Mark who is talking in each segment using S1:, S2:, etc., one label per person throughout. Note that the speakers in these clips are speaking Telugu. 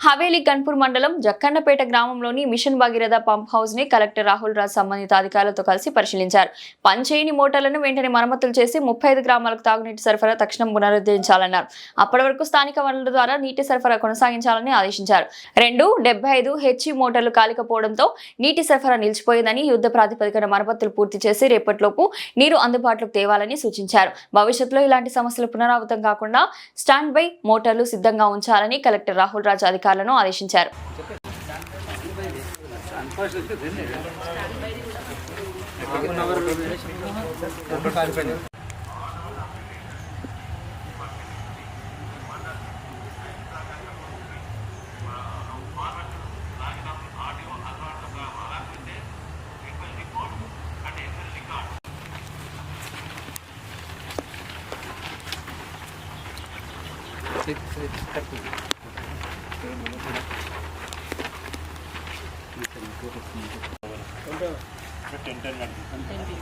S1: హవేలీ గన్పూర్ మండలం జక్కన్నపేట గ్రామంలోని మిషన్ భగీరథ పంప్ హౌస్ని కలెక్టర్ రాహుల్ రాజ్ సంబంధిత అధికారులతో కలిసి పరిశీలించారు. పనిచేయని మోటార్లను వెంటనే మరమ్మతులు చేసి ముప్పై ఐదు గ్రామాలకు తాగునీటి సరఫరా తక్షణం పునరుద్ధరించాలన్నారు. అప్పటి వరకు స్థానిక వనరుల ద్వారా నీటి సరఫరా కొనసాగించాలని ఆదేశించారు. రెండు డెబ్బై ఐదు హెచ్ఈ మోటార్లు కాలికపోవడంతో నీటి సరఫరా నిలిచిపోయిందని యుద్ధ ప్రాతిపదికన మరమ్మతులు పూర్తి చేసి రేపటిలోపు నీరు అందుబాటులోకి తేవాలని సూచించారు. భవిష్యత్తులో ఇలాంటి సమస్యలు పునరావృతం కాకుండా స్టాండ్ బై మోటార్లు సిద్ధంగా ఉంచాలని కలెక్టర్ రాహుల్ రాజ్ అధికారులను ఆదేశించారు Thank you.
S2: టెన్ టెన్ నడుస్తుంది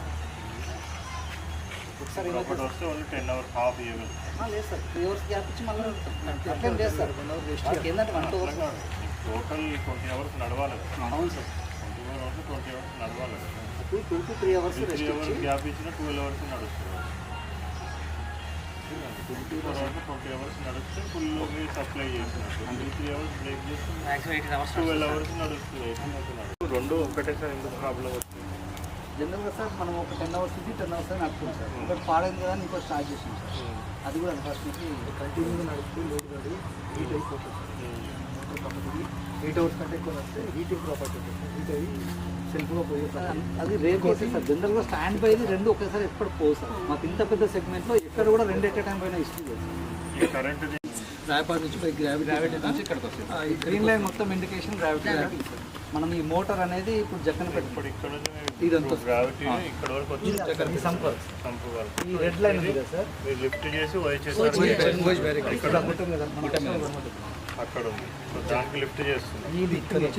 S2: ఒకటి వస్తే ఓన్లీ టెన్ అవర్స్ హాఫ్ ఇవ్వగలరు
S3: లేదు సార్ త్రీ అవర్స్ గ్యాప్ ఇచ్చి మళ్ళీ అట్లేం లేదు సార్ వాళ్ళకి ఏంటంటే one two hours
S2: total twenty hours నడవాలి
S3: అవును sir
S2: twenty four hours twenty hours నడవాలి
S3: two two three hours
S2: three
S3: rest
S2: hours
S3: ఇచ్చి
S2: గ్యాప్ ఇచ్చిన ట్వెల్వ్ అవర్స్ నడుస్తుంది ట్వంటీ తర్వాత అవర్స్ ట్వంటీ అవర్స్ నడిస్తే ఫుల్ సప్లై చేసినట్టు టూ త్రీ అవర్స్ బ్రేక్ చేసి
S3: maximum eighteen hours
S2: twelve hours నడుస్తుంది ఎయిటీన్ అవర్స్ నడుస్తుంది రెండు ఒకటేసారి ఎందుకు ప్రాబ్లం వస్తుంది
S3: జనరల్గా సార్ మనం ఒక టెన్ అవర్స్ నుంచి టెన్ అవర్స్ అని నడుపుతాం సార్ ఇంకోటి పాడైంది కదా అని ఇంకోటి స్టార్ట్ చేసాం సార్ అది కూడా ఫస్ట్ కంటిన్యూగా నడుస్తూ లోడ్ పడి హీట్ అయిపోతుంది ఎయిట్ అవర్స్ కంటే ఎక్కువ నడిస్తే హీటింగ్ ప్రాపర్టీ హీట్ అయ్యి సెల్ఫ్గా పోయే అది రేపు సార్ జనరల్గా స్టాండ్ బైది రెండు ఒకేసారి ఎప్పుడు పోవు సార్. మాకు ఇంత పెద్ద సెగ్మెంట్లో ఎక్కడ కూడా రెండు ఎట్ టైం పైన సార్.
S2: ఈ కరెంట్
S3: రాయపాడు నుంచి పై గ్రావిటీ గ్రావిటీ నుంచి ఇక్కడికి వస్తుంది. ఈ గ్రీన్ లైన్ మొత్తం ఇండికేషన్ గ్రావిటీ మనం ఈ మోటార్ అనేది ఇప్పుడు జక్కన పెట్టుకోండి
S2: ఇక్కడ
S3: ఇదంతా
S2: గ్రావిటీ ఇక్కడ వరకు వచ్చి
S3: సంపర్ ఈ రెడ్ లైన్ ఉంది సార్.
S2: మీరు లిఫ్ట్ చేసి వై చేస్తారు
S3: ఇక్కడ ఉంటుంది. కదా
S2: అక్కడ ఉంది. సో దానికి లిఫ్ట్ చేస్తుంది.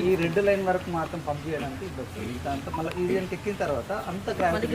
S3: ఈ రెడ్ లైన్ వరకు మాత్రం పంప్ చేయడానికి ఇది వస్తుంది దాంతో మళ్ళీ ఇది ఎక్కిన తర్వాత అంత గ్రావిటీ